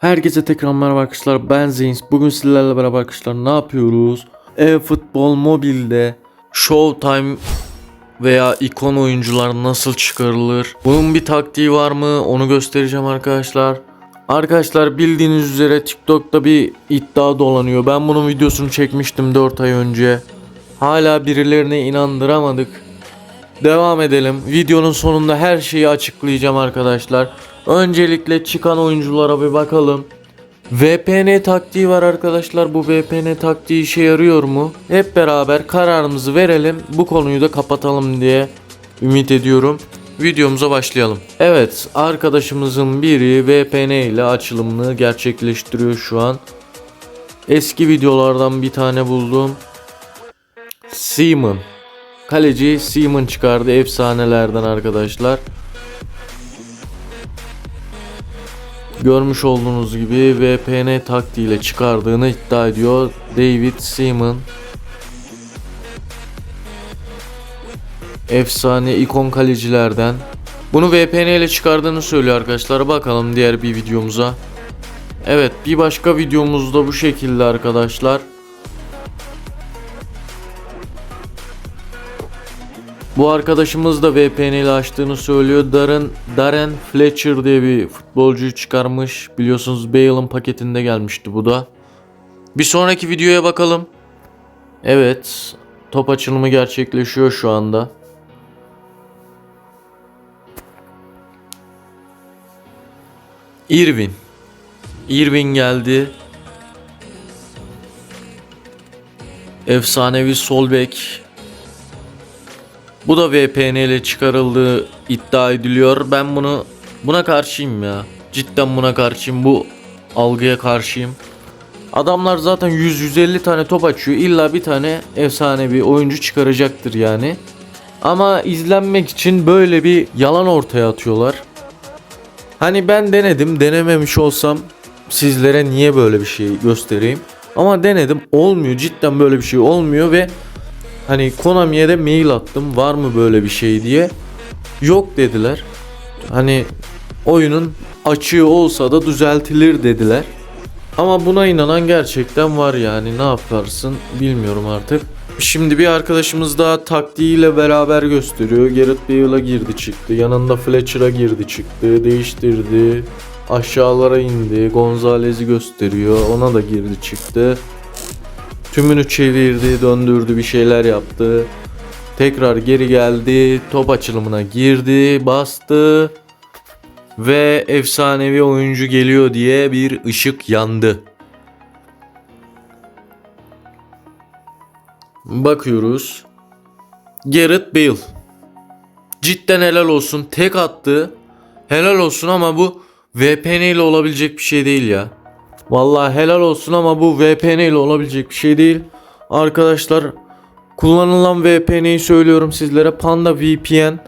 Herkese tekrar merhaba arkadaşlar ben Zeyns. Bugün sizlerle beraber arkadaşlar ne yapıyoruz? E-futbol mobilde Showtime veya ikon oyuncular nasıl çıkarılır? Bunun bir taktiği var mı? Onu göstereceğim arkadaşlar. Arkadaşlar bildiğiniz üzere TikTok'ta bir iddia dolanıyor. Ben bunun videosunu çekmiştim 4 ay önce. Hala birilerine inandıramadık. Devam edelim. Videonun sonunda her şeyi açıklayacağım arkadaşlar. Öncelikle çıkan oyunculara bir bakalım. VPN taktiği var arkadaşlar. Bu VPN taktiği işe yarıyor mu? Hep beraber kararımızı verelim. Bu konuyu da kapatalım diye ümit ediyorum. Videomuza başlayalım. Evet, arkadaşımızın biri VPN ile açılımını gerçekleştiriyor şu an. Eski videolardan bir tane buldum. Seaman. Kaleci Seaman çıkardı efsanelerden arkadaşlar. Görmüş olduğunuz gibi VPN taktiğiyle çıkardığını iddia ediyor David Seaman. Efsane ikon kalecilerden. Bunu VPN ile çıkardığını söylüyor arkadaşlar. Bakalım diğer bir videomuza. Evet bir başka videomuzda bu şekilde arkadaşlar. Bu arkadaşımız da VPN ile açtığını söylüyor. Darren, Darren Fletcher diye bir futbolcuyu çıkarmış. Biliyorsunuz Bale'ın paketinde gelmişti bu da. Bir sonraki videoya bakalım. Evet. Top açılımı gerçekleşiyor şu anda. Irvin. Irvin geldi. Efsanevi sol bek. Bu da VPN ile çıkarıldığı iddia ediliyor. Ben bunu buna karşıyım ya. Cidden buna karşıyım. Bu algıya karşıyım. Adamlar zaten 100-150 tane top açıyor. İlla bir tane efsane bir oyuncu çıkaracaktır yani. Ama izlenmek için böyle bir yalan ortaya atıyorlar. Hani ben denedim, denememiş olsam sizlere niye böyle bir şey göstereyim? Ama denedim, olmuyor. Cidden böyle bir şey olmuyor ve Hani Konami'ye de mail attım var mı böyle bir şey diye. Yok dediler. Hani oyunun açığı olsa da düzeltilir dediler. Ama buna inanan gerçekten var yani ne yaparsın bilmiyorum artık. Şimdi bir arkadaşımız daha taktiğiyle beraber gösteriyor. Gareth Bale'a girdi çıktı. Yanında Fletcher'a girdi çıktı. Değiştirdi. Aşağılara indi. Gonzalez'i gösteriyor. Ona da girdi çıktı. Tümünü çevirdi, döndürdü, bir şeyler yaptı. Tekrar geri geldi, top açılımına girdi, bastı ve efsanevi oyuncu geliyor diye bir ışık yandı. Bakıyoruz. Gareth Bale. Cidden helal olsun. Tek attı. Helal olsun ama bu VPN ile olabilecek bir şey değil ya. Vallahi helal olsun ama bu VPN ile olabilecek bir şey değil. Arkadaşlar kullanılan VPN'yi söylüyorum sizlere. Panda VPN.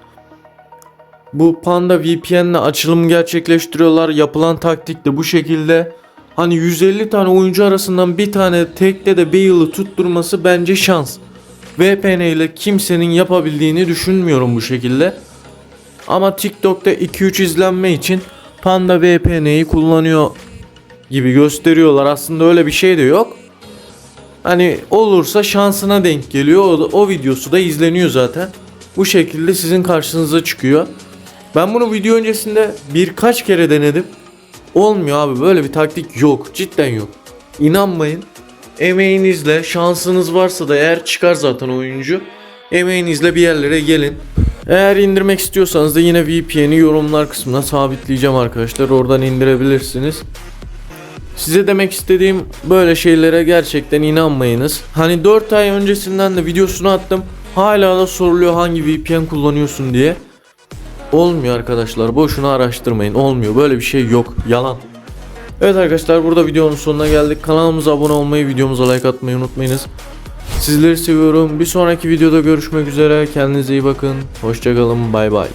Bu Panda VPN ile açılımı gerçekleştiriyorlar. Yapılan taktik de bu şekilde. Hani 150 tane oyuncu arasından bir tane tekte de Bale'ı tutturması bence şans. VPN ile kimsenin yapabildiğini düşünmüyorum bu şekilde. Ama TikTok'ta 2-3 izlenme için Panda VPN'yi kullanıyor gibi gösteriyorlar. Aslında öyle bir şey de yok. Hani olursa şansına denk geliyor. O, o videosu da izleniyor zaten. Bu şekilde sizin karşınıza çıkıyor. Ben bunu video öncesinde birkaç kere denedim. Olmuyor abi böyle bir taktik yok. Cidden yok. İnanmayın. Emeğinizle şansınız varsa da eğer çıkar zaten oyuncu. Emeğinizle bir yerlere gelin. Eğer indirmek istiyorsanız da yine VPN'i yorumlar kısmına sabitleyeceğim arkadaşlar. Oradan indirebilirsiniz. Size demek istediğim böyle şeylere gerçekten inanmayınız. Hani 4 ay öncesinden de videosunu attım. Hala da soruluyor hangi VPN kullanıyorsun diye. Olmuyor arkadaşlar. Boşuna araştırmayın. Olmuyor. Böyle bir şey yok. Yalan. Evet arkadaşlar burada videonun sonuna geldik. Kanalımıza abone olmayı, videomuza like atmayı unutmayınız. Sizleri seviyorum. Bir sonraki videoda görüşmek üzere. Kendinize iyi bakın. Hoşçakalın. Bay bay.